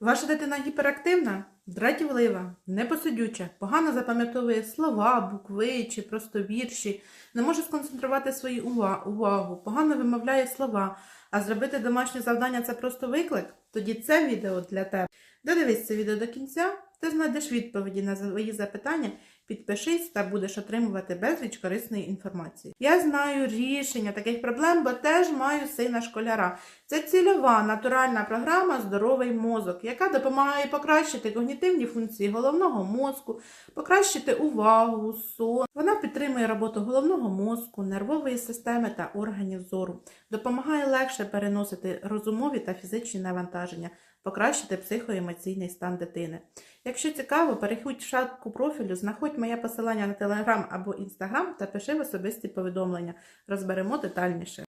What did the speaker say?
Ваша дитина гіперактивна, дратівлива, непосидюча, погано запам'ятовує слова, букви чи просто вірші, не може сконцентрувати свою увагу, погано вимовляє слова, а зробити домашнє завдання це просто виклик, тоді це відео для тебе. Додивись це відео до кінця, ти знайдеш відповіді на свої запитання, підпишись та будеш отримувати безліч корисної інформації. Я знаю рішення таких проблем, бо теж маю сина школяра. Це цільова натуральна програма Здоровий мозок, яка допомагає покращити когнітивні функції головного мозку, покращити увагу, сон. Вона підтримує роботу головного мозку, нервової системи та органів зору, допомагає легше переносити розумові та фізичні навантаження, покращити психоемоційний стан дитини. Якщо цікаво, переходь в шапку профілю, знаходь моє посилання на Телеграм або Інстаграм та пиши в особисті повідомлення. Розберемо детальніше.